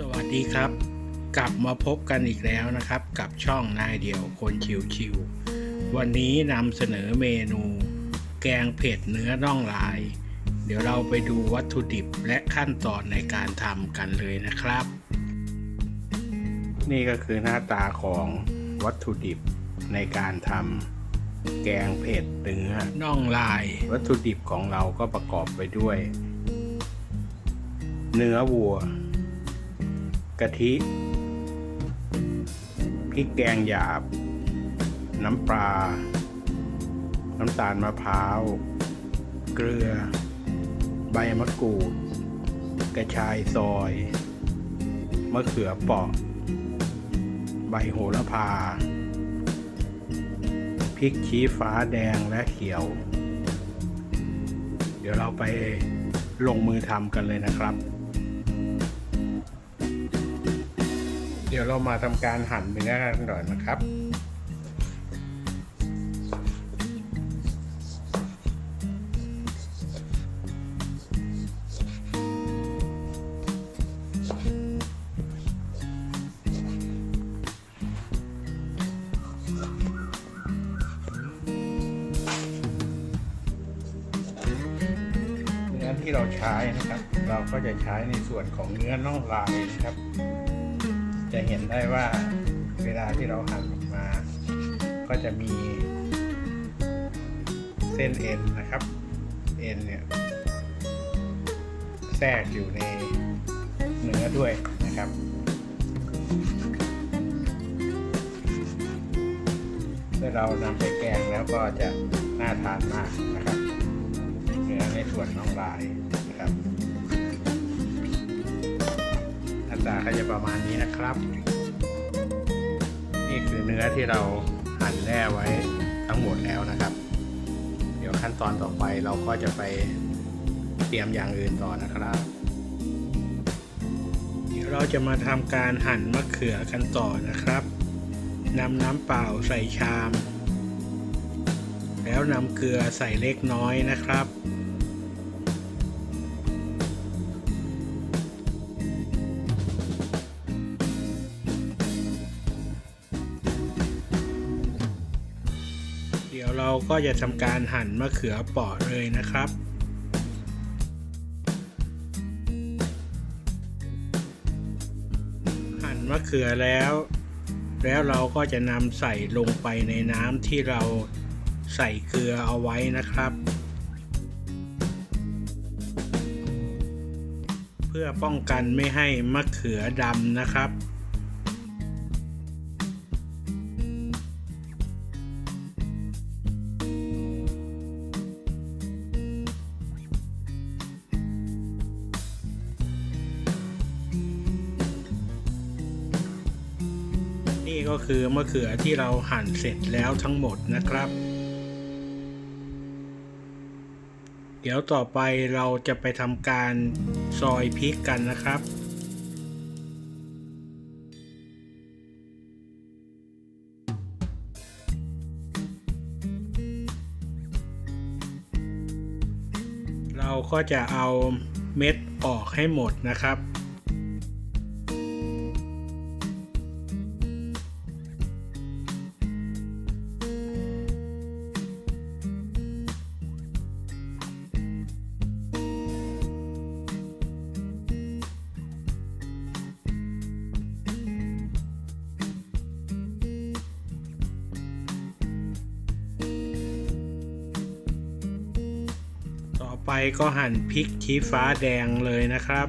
สวัสดีครับ กลับมาพบกันอีกแล้วนะครับ กับช่องนายเดียวคนชิวชิววันนี้นำเสนอเมนู แกงเผ็ดเนื้อน่องลาย เดี๋ยวเราไปดูวัตถุดิบและขั้นตอนในการทำกันเลยนะครับ นี่ก็คือหน้าตาของวัตถุดิบในการทำแกงเผ็ดเนื้อน่องลาย วัตถุดิบของเราก็ประกอบไปด้วย เนื้อวัว กะทิพริกแกงหยาบ น้ำปลา น้ำตาลมะพร้าว เกลือ ใบมะกรูด กระชายซอย มะเขือเปราะ ใบโหระพา พริกชี้ฟ้าแดงและเขียว เดี๋ยวเราไปลงมือทำกันเลยนะครับ ดี๋ยวเรามาทำการหั่นเนื้อกันก่อนนะครับเนื้อที่เราใช้นะครับ เราก็จะใช้ในส่วนของเนื้อน่องลายนะครับ จะเห็นได้ว่าเวลาที่เราหั่นออกมา ก็จะมีเส้นเอ็นนะครับ เอ็นเนี่ยแทรกอยู่ในเนื้อด้วยนะครับเมื่อเรานำไปแกงแล้วก็จะน่าทานมากนะครับเนื้อในส่วนน่องลาย นะครับหน้าก็จะประมาณนี้นะครับ นี่คือเนื้อที่เราหั่นแล่ไว้ทั้งหมดแล้วนะครับ เดี๋ยวขั้นตอนต่อไปเราก็จะไปเตรียมอย่างอื่นต่อนะครับเดี๋ยวเราจะมาทำการหั่นมะเขือกันต่อนะครับนำน้ำเปล่าใส่ชาม แล้วนำเกลือใส่เล็กน้อยนะครับ ก็จะทำการหั่นมะเขือเปราะเลยนะครับหั่นมะเขือแล้ว แล้วเราก็จะนำใส่ลงไปในน้ำที่เราใส่เกลือเอาไว้นะครับ เพื่อป้องกันไม่ให้มะเขือดำนะครับ คือมะเขือที่เราหั่นเสร็จแล้วทั้งหมดนะครับ เดี๋ยวต่อไปเราจะไปทำการซอยพริกกันนะครับเราก็จะเอาเม็ดออกให้หมดนะครับ ไปก็หั่นพริกชี้ฟ้าแดงเลยนะครับ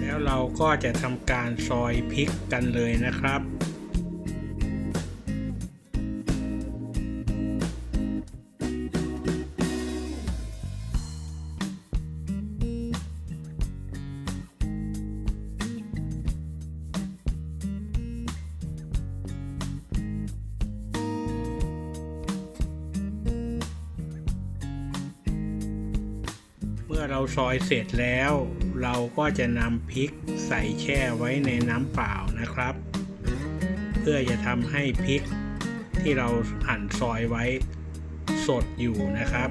แล้วเราก็จะทำการซอยพริกกันเลยนะครับ ซอยเสร็จแล้ว เราก็จะนำพริกใส่แช่ไว้ในน้ำเปล่านะครับ เพื่อจะทำให้พริกที่เราหั่นซอยไว้สดอยู่นะครับ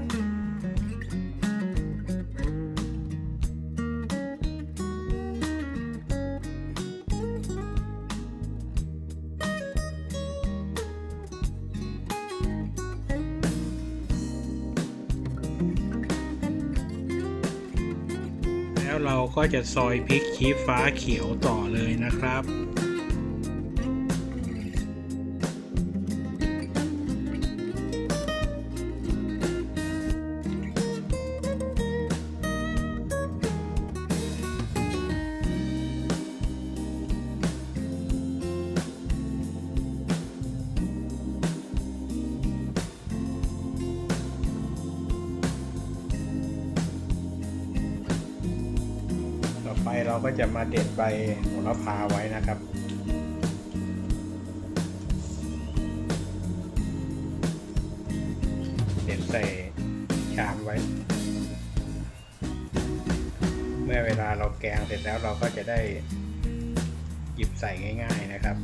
จะซอยพริกชี้ฟ้าเขียวต่อเลยนะครับ ก็จะมาเด็ดใบโหระพาไว้นะครับเด็ดใส่ชามไว้ เมื่อเวลาเราแกงเสร็จแล้วเราก็จะได้หยิบใส่ง่าย ๆนะครับ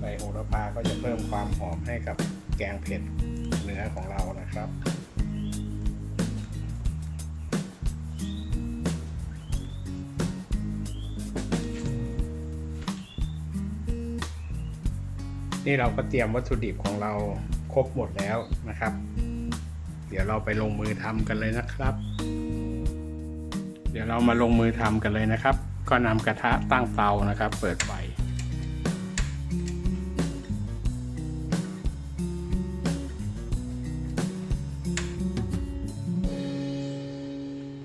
ใบโหระพาก็จะเพิ่มความหอมให้กับแกงเผ็ดเนื้อของเรานะครับ นี่เราก็เตรียมวัตถุดิบของเราครบหมดแล้วนะครับ เดี๋ยวเราไปลงมือทำกันเลยนะครับ เดี๋ยวเรามาลงมือทำกันเลยนะครับ ก็นำกระทะตั้งเตานะครับ เปิดไฟ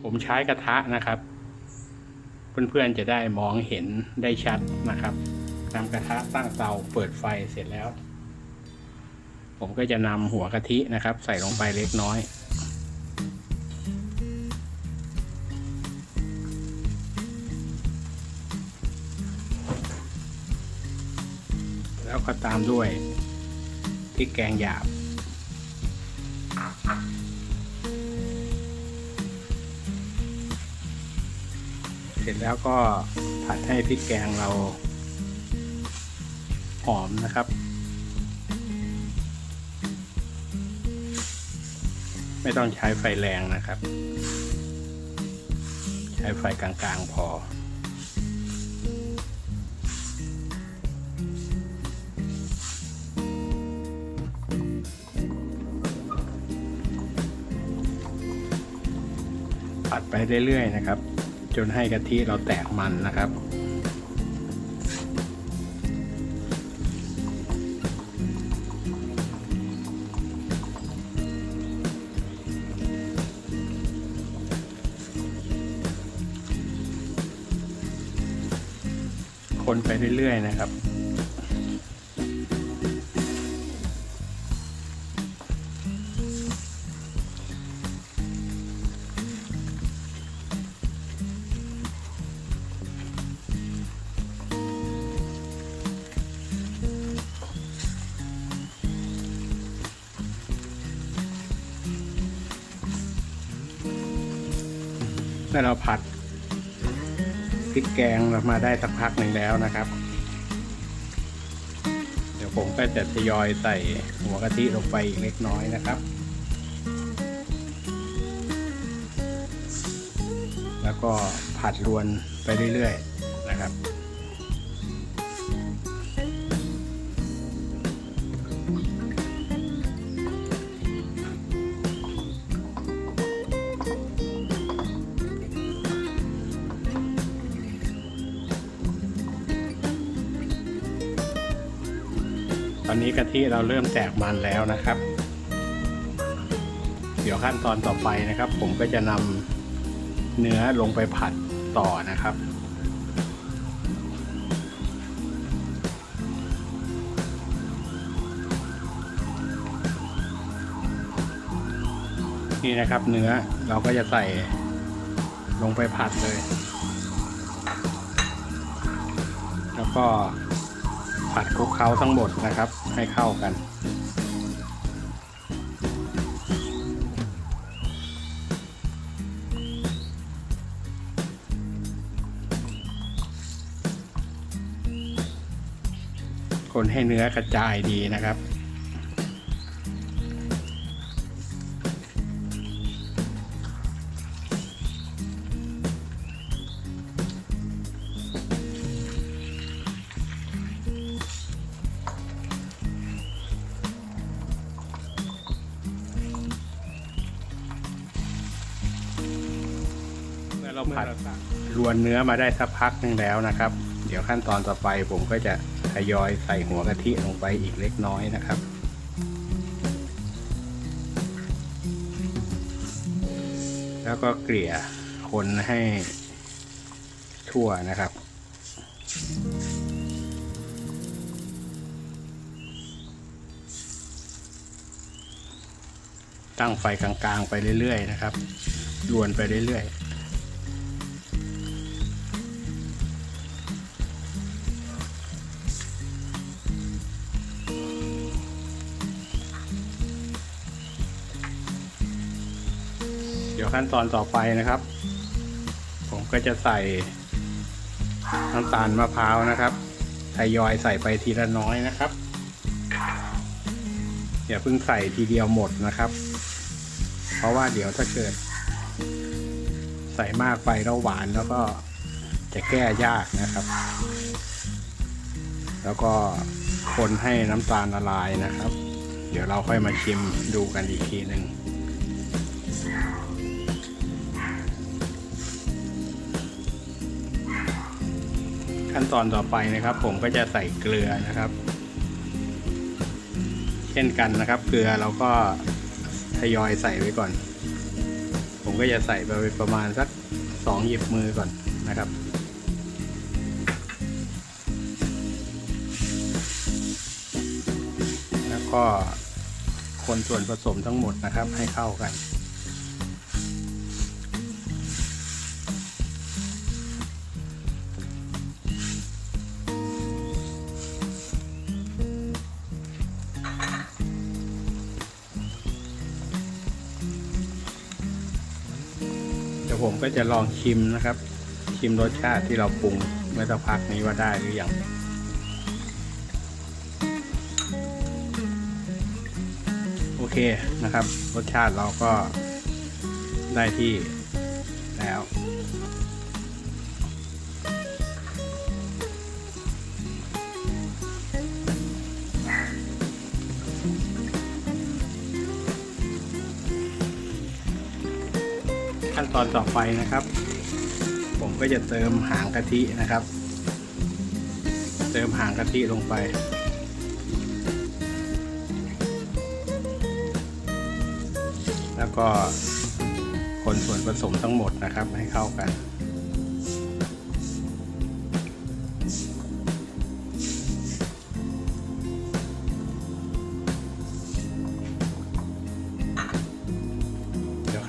ผมใช้กระทะนะครับ เพื่อนๆจะได้มองเห็นได้ชัดนะครับ นำกระทะตั้งเตาเปิดไฟเสร็จแล้ว ผมก็จะนำหัวกะทินะครับ ใส่ลงไปเล็กน้อยแล้วก็ตามด้วยพริกแกงหยาบ เสร็จแล้วก็ผัดให้พริกแกงเรา หอมนะครับ ไม่ต้องใช้ไฟแรงนะครับ ใช้ไฟกลางๆพอผัดไปเรื่อยๆนะครับ จนให้กะทิเราแตกมันนะครับ คนไปเรื่อยๆนะครับเมื่เราผัด พริกแกงมาได้สักพักหนึ่งแล้วนะครับ เดี๋ยวผมก็จะทยอยใส่หัวกะทิลงไปอีกเล็กน้อยนะครับ แล้วก็ผัดรวนไปเรื่อยๆ ตอนนี้กะทิเราเริ่มแตกมันแล้วนะครับ เดี๋ยวขั้นตอนต่อไปนะครับ ผมก็จะนำเนื้อลงไปผัดต่อนะครับนี่นะครับเนื้อเราก็จะใส่ลงไปผัดเลย แล้วก็ ผัดคลุกเคล้าทั้งหมดนะครับ ให้เข้ากัน คนให้เนื้อกระจายดีนะครับ เมื่อเราผัดรวนเนื้อมาได้สักพักหนึงแล้วนะครับ เดี๋ยวขั้นตอนต่อไปผมก็จะทยอยใส่หัวกะทิลงไปอีกเล็กน้อยนะครับแล้วก็เกลี่ยคนให้ทั่วนะครับ ตั้งไฟกลางๆไปเรื่อยๆนะครับรวนไปเรื่อยๆ ขั้นตอนต่อไปนะครับ ผมก็จะใส่น้ำตาลมะพร้าวนะครับทยอยใส่ไปทีละน้อยนะครับอย่าเพิ่งใส่ทีเดียวหมดนะครับ เพราะว่าเดี๋ยวถ้าเกิด ใส่มากไปแล้วหวานแล้วก็จะแก้ยากนะครับ แล้วก็คนให้น้ำตาลละลายนะครับ เดี๋ยวเราค่อยมาชิมดูกันอีกทีหนึ่ง ขั้นตอนต่อไปนะครับ ผมก็จะใส่เกลือนะครับ เช่นกันนะครับ เกลือเราก็ทยอยใส่ไว้ก่อน ผมก็จะใส่ไปประมาณสักสองหยิบมือก่อนนะครับแล้วก็คนส่วนผสมทั้งหมดนะครับให้เข้ากัน ก็จะลองชิมนะครับ ชิมรสชาติที่เราปรุงเมื่อสักพักนี้ว่าได้หรือยังโอเคนะครับ รสชาติเราก็ได้ที่ ตอนต่อไปนะครับ ผมก็จะเติมหางกะทินะครับ เติมหางกะทิลงไป แล้วก็คนส่วนผสมทั้งหมดนะครับให้เข้ากัน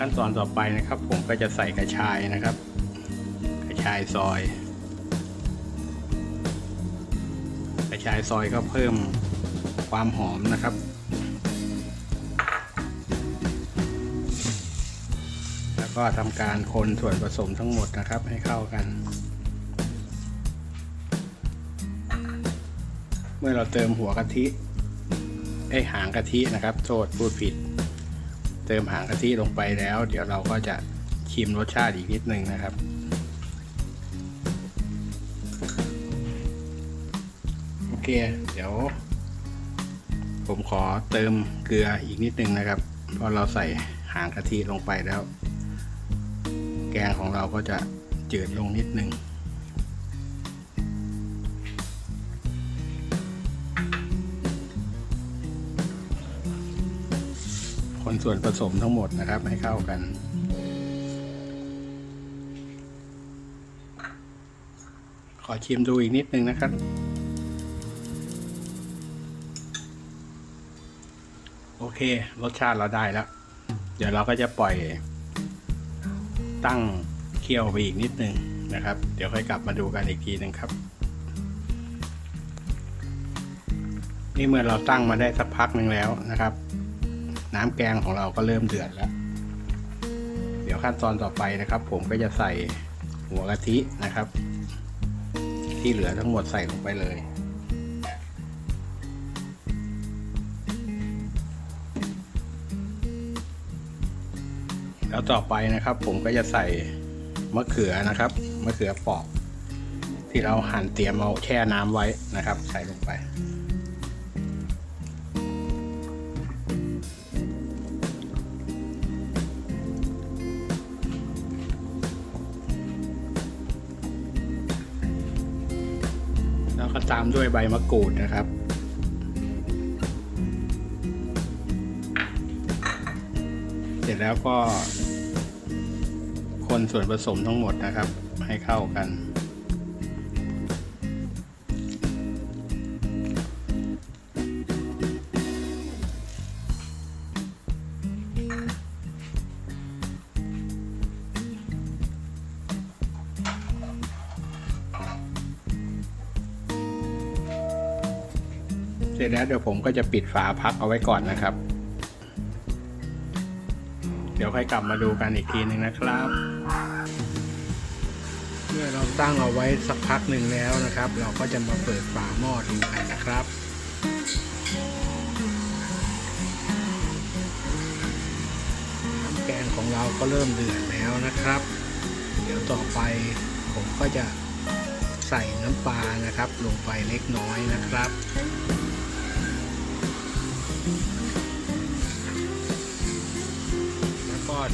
ขั้นตอนต่อไปนะครับ ผมก็จะใส่กระชายนะครับ กระชายซอย กระชายซอยก็เพิ่มความหอมนะครับแล้วก็ทำการคนส่วนผสมทั้งหมดนะครับให้เข้ากัน เมื่อเราเติมหัวกะทิไอหางกะทินะครับ โทษพูดผิด เติมหางกะทิลงไปแล้ว เดี๋ยวเราก็จะชิมรสชาติอีกนิดนึงนะครับ โอเค เดี๋ยว ผมขอเติมเกลืออีกนิดนึงนะครับ เพราะเราใส่หางกะทิลงไปแล้ว แกงของเราก็จะจืดลงนิดนึง คนส่วนผสมทั้งหมดนะครับ ให้เข้ากัน ขอชิมดูอีกนิดนึงนะครับ โอเค รสชาติเราได้แล้ว เดี๋ยวเราก็จะปล่อย ตั้งเคี่ยวไปอีกนิดนึงนะครับ เดี๋ยวค่อยกลับมาดูกันอีกทีหนึ่งครับ นี่เมื่อเราตั้งมาได้สักพักหนึ่งแล้วนะครับ น้ำแกงของเราก็เริ่มเดือดแล้ว เดี๋ยวขั้นตอนต่อไปนะครับ ผมก็จะใส่หัวกะทินะครับ ที่เหลือทั้งหมดใส่ลงไปเลยแล้วต่อไปนะครับ ผมก็จะใส่มะเขือนะครับมะเขือปอก ที่เราหั่นเตรียมเอาแช่น้ำไว้นะครับ ใส่ลงไป ตามด้วยใบมะกรูดนะครับ เสร็จแล้วก็ คนส่วนผสมทั้งหมดนะครับ ให้เข้ากัน แล้วเดี๋ยวผมก็จะปิดฝาพักเอาไว้ก่อนนะครับ เดี๋ยวค่อยกลับมาดูกันอีกทีหนึ่งนะครับเมื่อเราตั้งเอาไว้สักพักหนึ่งแล้วนะครับ เราก็จะมาเปิดฝาหม้อดูกันนะครับน้ำแกงของเราก็เริ่มเดือดแล้วนะครับ เดี๋ยวต่อไปผมก็จะใส่น้ำปลานะครับ ลงไปเล็กน้อยนะครับ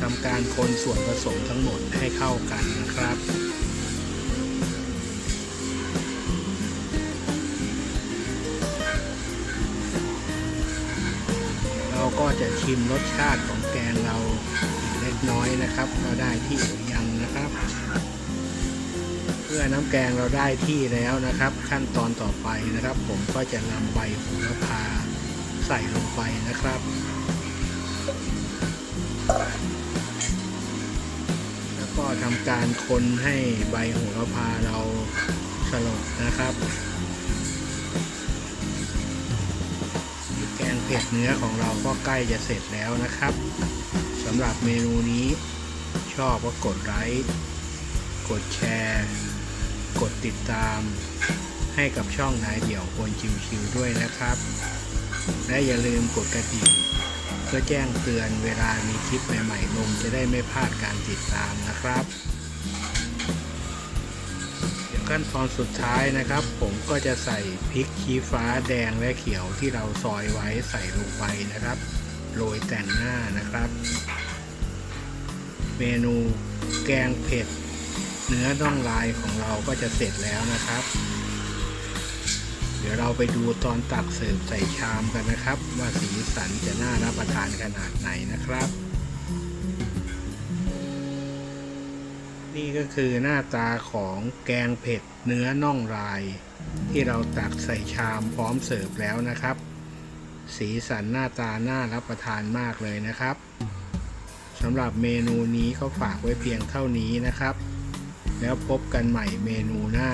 ทำการคนส่วนผสมทั้งหมดให้เข้ากันนะครับเราก็จะชิมรสชาติของแกงเราเล็กน้อยนะครับ เราได้ที่หรือยังนะครับเมื่อน้ำแกงเราได้ที่แล้วนะครับ ขั้นตอนต่อไปนะครับ ผมก็จะนำใบโหระพาใส่ลงไปนะครับ ทำการคนให้ใบโหระพาเราสลดนะครับแกงเผ็ดเนื้อของเราก็ใกล้จะเสร็จแล้วนะครับสำหรับเมนูนี้ชอบก็กดไลค์กดแชร์ กดติดตาม ให้กับช่องนายเดี่ยวคนชิวๆด้วยนะครับ และอย่าลืมกดกระดิ่ง พื่อแจ้งเตือนเวลามีคลิปใหม่ๆลงจะได้ไม่พลาดการติดตามนะครับเดี๋ยวขั้นตอนสุดท้ายนะครับ ผมก็จะใส่พริกชี้ฟ้าแดงและเขียวที่เราซอยไว้ใส่ลงไปนะครับโรยแต่งหน้านะครับ เมนูแกงเผ็ด เนื้อน่องลายของเราก็จะเสร็จแล้วนะครับ เดี๋ยวเราไปดูตอนตักเสิร์ฟใส่ชามกันนะครับ ว่าสีสันจะน่ารับประทานขนาดไหนนะครับ นี่ก็คือหน้าตาของแกงเผ็ดเนื้อน่องลาย ที่เราตักใส่ชามพร้อมเสิร์ฟแล้วนะครับ สีสันหน้าตาน่ารับประทานมากเลยนะครับสำหรับเมนูนี้ก็ฝากไว้เพียงเท่านี้นะครับ แล้วพบกันใหม่เมนูหน้า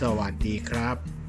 สวัสดีครับ